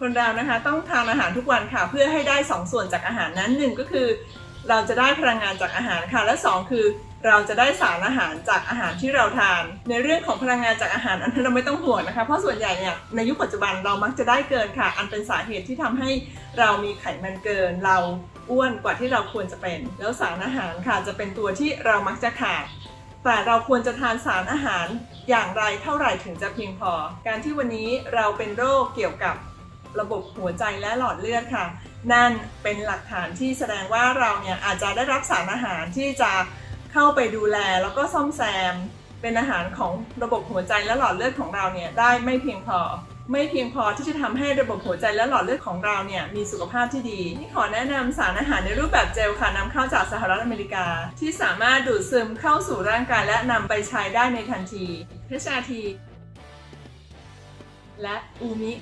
คนเรานะคะต้องทานอาหารทุกวันค่ะ เพื่อให้ได้ 2 ส่วนจากอาหารนั้นหนึ่งก็คือ เราจะได้พลังงานจากอาหารค่ะ และ 2 คือ เราจะได้สารอาหารจากอาหารที่เราทาน ในเรื่องของพลังงานจากอาหารอันนั้นเราไม่ต้องห่วงนะคะ เพราะส่วนใหญ่เนี่ยในยุคปัจจุบันเรามักจะได้เกินค่ะ อันเป็นสาเหตุที่ทำให้เรามีไขมันเกินเราอ้วนกว่าที่เราควรจะเป็น แล้วสารอาหารค่ะจะเป็นตัวที่เรามักจะขาดแต่เราควรจะทานสารอาหารอย่างไรเท่าไหร่ถึงจะเพียงพอ การที่วันนี้เราเป็นโรคเกี่ยวกับ ระบบหัวใจและหลอดเลือดค่ะ นั่นเป็นหลักฐานที่แสดงว่าเราเนี่ยอาจจะได้รับสารอาหารที่จะเข้าไปดูแลแล้วก็ซ่อมแซม เป็นอาหารของระบบหัวใจและหลอดเลือดของเราเนี่ยได้ไม่เพียงพอ ไม่เพียงพอที่จะทำให้ระบบหัวใจและหลอดเลือดของเราเนี่ยมีสุขภาพที่ดีนี่ขอแนะนำสารอาหารในรูปแบบเจลค่ะนำเข้าจากสหรัฐอเมริกา ที่สามารถดูดซึมเข้าสู่ร่างกายและนำไปใช้ได้ในทันที HRT และอูมิ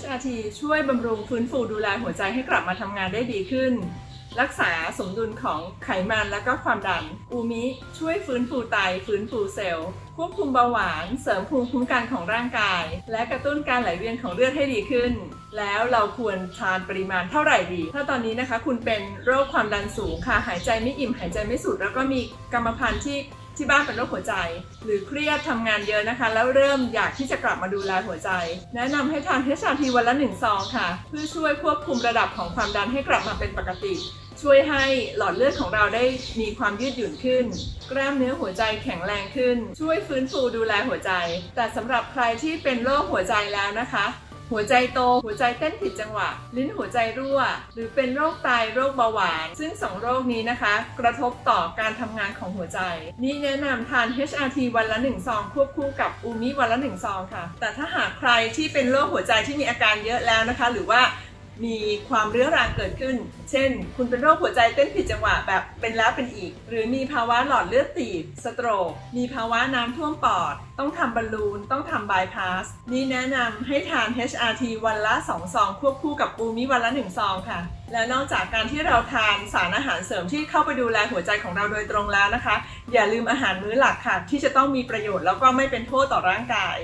HRT ช่วยบำรุงฟื้นฟูดูแลหัวใจให้กลับมาทำงานได้ดีขึ้น รักษาสมดุลของไขมันและก็ความดัน อูมิ ช่วยฟื้นฟูไตฟื้นฟูเซลล์ควบคุมเบาหวาน เสริมภูมิคุ้มกันของร่างกาย และกระตุ้นการไหลเวียนของเลือดให้ดีขึ้น แล้วเราควรทานปริมาณเท่าไหร่ดี ถ้าตอนนี้นะคะ คุณเป็นโรคความดันสูงค่ะหายใจไม่อิ่มหายใจไม่สุด แล้วก็มีกรรมพันธุ์ที่ ที่บ้านเป็นโรคหัวใจ หรือเครียดทำงานเยอะนะคะ แล้วเริ่มอยากที่จะกลับมาดูแลหัวใจ แนะนำให้ทาน HRT วันละ1ซองค่ะ เพื่อช่วยควบคุมระดับของความดันให้กลับมาเป็นปกติ ช่วยให้หลอดเลือดของเราได้มีความยืดหยุ่นขึ้น กล้ามเนื้อหัวใจแข็งแรงขึ้น ช่วยฟื้นฟูดูแลหัวใจ แต่สำหรับใครที่เป็นโรคหัวใจแล้วนะคะ หัวใจโต หัวใจเต้นผิดจังหวะ ลิ้นหัวใจรั่ว หรือเป็นโรคไตโรคเบาหวาน ซึ่งสองโรคนี้นะคะ กระทบต่อการทำงานของหัวใจ นี่แนะนำทาน HRT วันละ 1 ซอง ควบคู่กับอูมิวันละ 1 ซองค่ะ แต่ถ้าหากใครที่เป็นโรคหัวใจที่มีอาการเยอะแล้วนะคะ หรือว่า มีความเรื้อรังเกิดขึ้น เช่น คุณเป็นโรคหัวใจเต้นผิดจังหวะแบบเป็นแล้วเป็นอีก หรือมีภาวะหลอดเลือดตีบ สโตรก มีภาวะน้ำท่วมปอด ต้องทำบอลลูน ต้องทำบายพาส นี่แนะนำให้ทาน HRT วันละ 2 ซอง ควบคู่กับปูมิวันละ 1 ซองค่ะ และนอกจากการที่เราทานสารอาหารเสริมที่เข้าไปดูแลหัวใจของเราโดยตรงแล้วนะคะ อย่าลืมอาหารมื้อหลักค่ะ ที่จะต้องมีประโยชน์แล้วก็ไม่เป็นโทษต่อร่างกาย